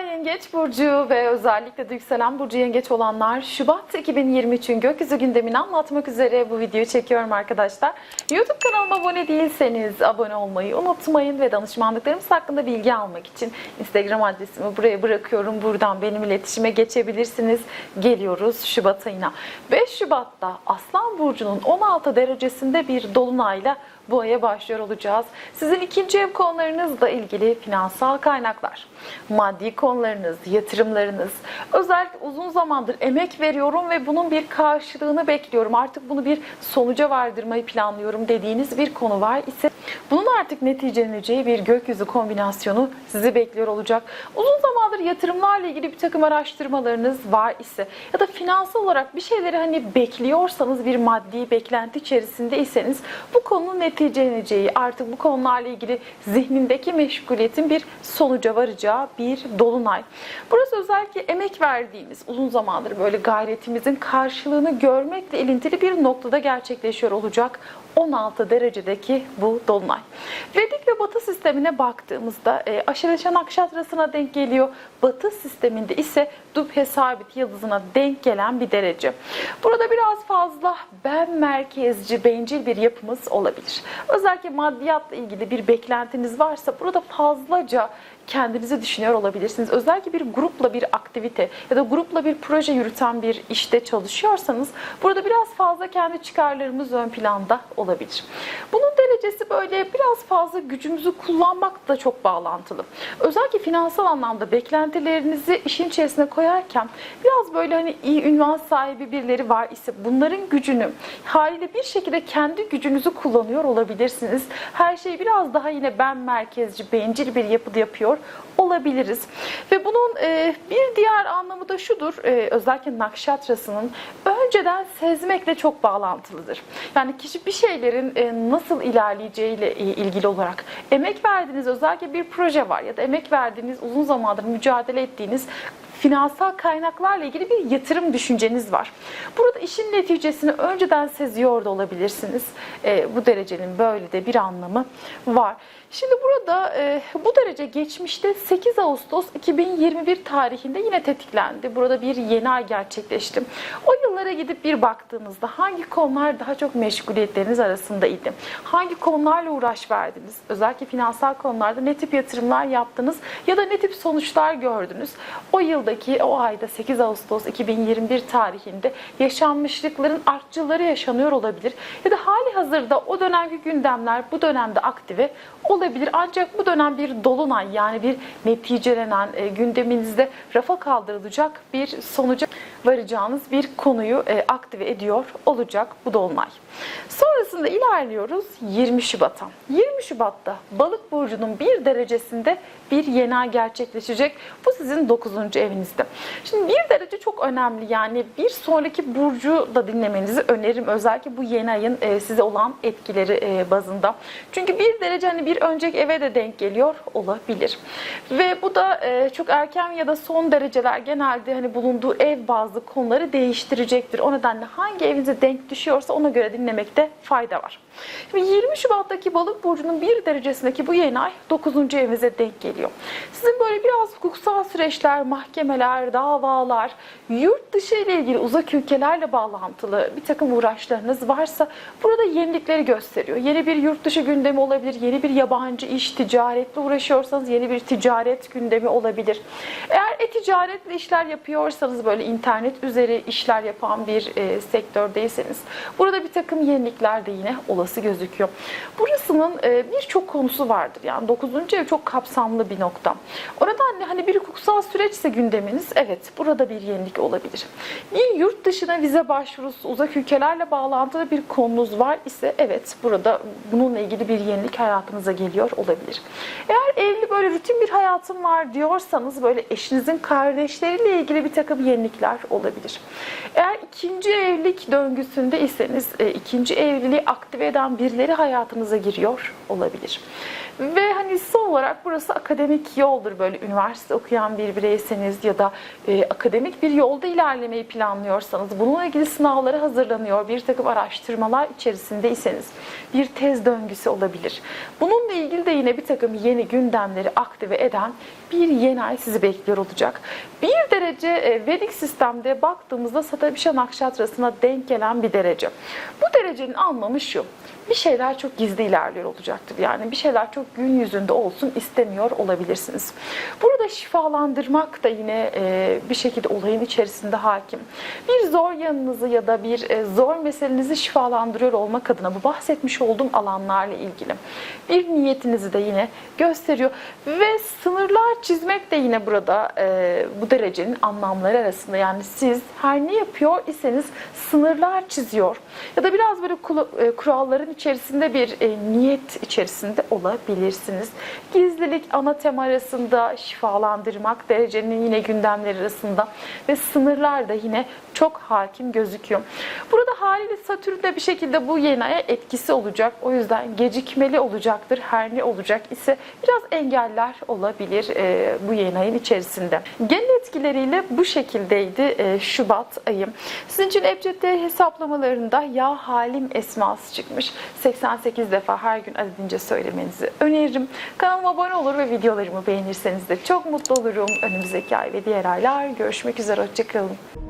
Yengeç Burcu ve özellikle de yükselen Burcu Yengeç olanlar Şubat 2023'ün gökyüzü gündemini anlatmak üzere bu videoyu çekiyorum arkadaşlar. YouTube kanalıma abone değilseniz abone olmayı unutmayın ve danışmanlıklarımız hakkında bilgi almak için Instagram adresimi buraya bırakıyorum. Buradan benim iletişime geçebilirsiniz. Geliyoruz Şubat ayına. 5 Şubat'ta Aslan Burcu'nun 16 derecesinde bir dolunayla bu aya başlıyor olacağız. Sizin ikinci ev konularınızla ilgili finansal kaynaklar, maddi konularınız, yatırımlarınız, özellikle uzun zamandır emek veriyorum ve bunun bir karşılığını bekliyorum. Artık bunu bir sonuca vardırmayı planlıyorum dediğiniz bir konu var ise bunun artık neticeleneceği bir gökyüzü kombinasyonu sizi bekliyor olacak. Uzun zamandır yatırımlarla ilgili bir takım araştırmalarınız var ise ya da finansal olarak bir şeyleri hani bekliyorsanız bir maddi beklenti içerisindeyseniz bu konunun neticeleneceği artık bu konularla ilgili zihnindeki meşguliyetin bir sonuca varacağı bir dolunay. Burası özellikle emek verdiğimiz uzun zamandır böyle gayretimizin karşılığını görmekle ilintili bir noktada gerçekleşiyor olacak. 16 derecedeki bu dolunay. Vedik ve Batı sistemine baktığımızda e, Aşireşa Nakşatrası'na denk geliyor. Batı sisteminde ise Dubhe Sabit yıldızına denk gelen bir derece. Burada biraz fazla ben merkezci, bencil bir yapımız olabilir. Özellikle maddiyatla ilgili bir beklentiniz varsa burada fazlaca kendinizi düşünüyor olabilirsiniz. Özellikle bir grupla bir aktivite ya da grupla bir proje yürüten bir işte çalışıyorsanız burada biraz fazla kendi çıkarlarımız ön planda olabilir. Bunun derecesi böyle biraz fazla gücümüzü kullanmak da çok bağlantılı. Özellikle finansal anlamda beklentilerinizi işin içerisine koyarken biraz böyle hani iyi ünvan sahibi birileri var ise bunların gücünü haliyle bir şekilde kendi gücünüzü kullanıyor olabilirsiniz. Her şeyi biraz daha yine ben merkezci, bencil bir yapıda yapıyor olabiliriz. Ve bunun e, bir diğer anlamı da şudur. E, özellikle nakşatrasının önceden sezmekle çok bağlantılıdır. Yani kişi bir şeylerin e, nasıl ilerleyeceğiyle e, ilgili olarak emek verdiğiniz özellikle bir proje var ya da emek verdiğiniz uzun zamandır mücadele ettiğiniz finansal kaynaklarla ilgili bir yatırım düşünceniz var. Burada işin neticesini önceden seziyor da olabilirsiniz. E, bu derecenin böyle de bir anlamı var. Şimdi burada e, bu derece geçmişte 8 Ağustos 2021 tarihinde yine tetiklendi. Burada bir yeni ay gerçekleşti. O yıllara gidip bir baktığınızda hangi konular daha çok meşguliyetleriniz arasındaydı? Hangi konularla uğraş verdiniz? Özellikle finansal konularda ne tip yatırımlar yaptınız ya da ne tip sonuçlar gördünüz? O yıldaki o ayda 8 Ağustos 2021 tarihinde yaşanmışlıkların artçıları yaşanıyor olabilir. Ya da hali hazırda o dönemki gündemler bu dönemde aktive olabilir. Ancak bu dönem bir dolunay yani bir neticelenen e, gündeminizde rafa kaldırılacak bir sonuca varacağınız bir konuyu e, aktive ediyor olacak bu dolunay. Sonrasında ilerliyoruz 20 Şubat'a. 20 Şubat'ta Balık burcunun bir derecesinde bir yeni ay gerçekleşecek. Bu sizin 9. evinizde. Şimdi bir derece çok önemli. Yani bir sonraki burcu da dinlemenizi öneririm. Özellikle bu yeni ayın e, size olan etkileri e, bazında. Çünkü bir derece hani bir önceki eve de denk geliyor olabilir. Ve bu da çok erken ya da son dereceler genelde hani bulunduğu ev bazlı konuları değiştirecektir. O nedenle hangi evinize denk düşüyorsa ona göre dinlemekte fayda var. Şimdi 20 Şubat'taki balık burcunun bir derecesindeki bu yeni ay 9. evinize denk geliyor. Sizin böyle biraz hukuksal süreçler, mahkemeler, davalar, yurt dışı ile ilgili uzak ülkelerle bağlantılı bir takım uğraşlarınız varsa burada yenilikleri gösteriyor. Yeni bir yurt dışı gündemi olabilir, yeni bir yabancı iş, ticaretle uğraşıyorsanız yeni bir ticaret gündemi olabilir. Eğer e-ticaretle işler yapıyorsanız böyle internet üzeri işler yapan bir e, sektördeyseniz burada bir takım yenilikler de yine olası gözüküyor. Burasının e, birçok konusu vardır. Yani 9. ev çok kapsamlı bir nokta. O nedenle hani bir hukuksal süreçse gündeminiz evet burada bir yenilik olabilir. Bir yurt dışına vize başvurusu, uzak ülkelerle bağlantılı bir konunuz var ise evet burada bununla ilgili bir yenilik hayatınıza geliyor olabilir. Eğer evli böyle rutin bir hayatım var diyorsanız böyle eşinizin kardeşleriyle ilgili bir takım yenilikler olabilir. Eğer ikinci evlilik döngüsünde iseniz e, ikinci evliliği aktive eden birileri hayatınıza giriyor olabilir. Ve hani birincisi olarak burası akademik yoldur. Böyle üniversite okuyan bir bireyseniz ya da e, akademik bir yolda ilerlemeyi planlıyorsanız, bununla ilgili sınavlara hazırlanıyor, bir takım araştırmalar içerisindeyseniz bir tez döngüsü olabilir. Bununla ilgili de yine bir takım yeni gündemleri aktive eden bir yeni ay sizi bekliyor olacak. Bir derece e, Vedik sistemde baktığımızda Satabişa Nakşatrası'na denk gelen bir derece. Bu derecenin anlamı şu. Bir şeyler çok gizli ilerliyor olacaktır. Yani bir şeyler çok gün yüzünde olsun istemiyor olabilirsiniz. Burada şifalandırmak da yine e, bir şekilde olayın içerisinde hakim. Bir zor yanınızı ya da bir e, zor meselenizi şifalandırıyor olmak adına bu bahsetmiş olduğum alanlarla ilgili bir niyetinizi de yine gösteriyor. Ve sınırlar çizmek de yine burada e, bu derecenin anlamları arasında. Yani siz her ne yapıyor iseniz sınırlar çiziyor. Ya da biraz böyle kuralların içerisinde bir e, niyet içerisinde olabilirsiniz. Gizlilik ana tema arasında şifalandırmak derecenin yine gündemleri arasında ve sınırlar da yine çok hakim gözüküyor. Burada haliyle Satürn de bir şekilde bu yeni aya etkisi olacak. O yüzden gecikmeli olacaktır. Her ne olacak ise biraz engeller olabilir e, bu yeni ayın içerisinde. Genel etkileriyle bu şekildeydi e, Şubat ayı. Sizin için Ebced hesaplamalarında ya halim esması çıkmış. 88 defa her gün adedince söylemenizi öneririm. Kanalıma abone olur ve videolarımı beğenirseniz de çok mutlu olurum. Önümüzdeki ay ve diğer aylar görüşmek üzere. Hoşçakalın.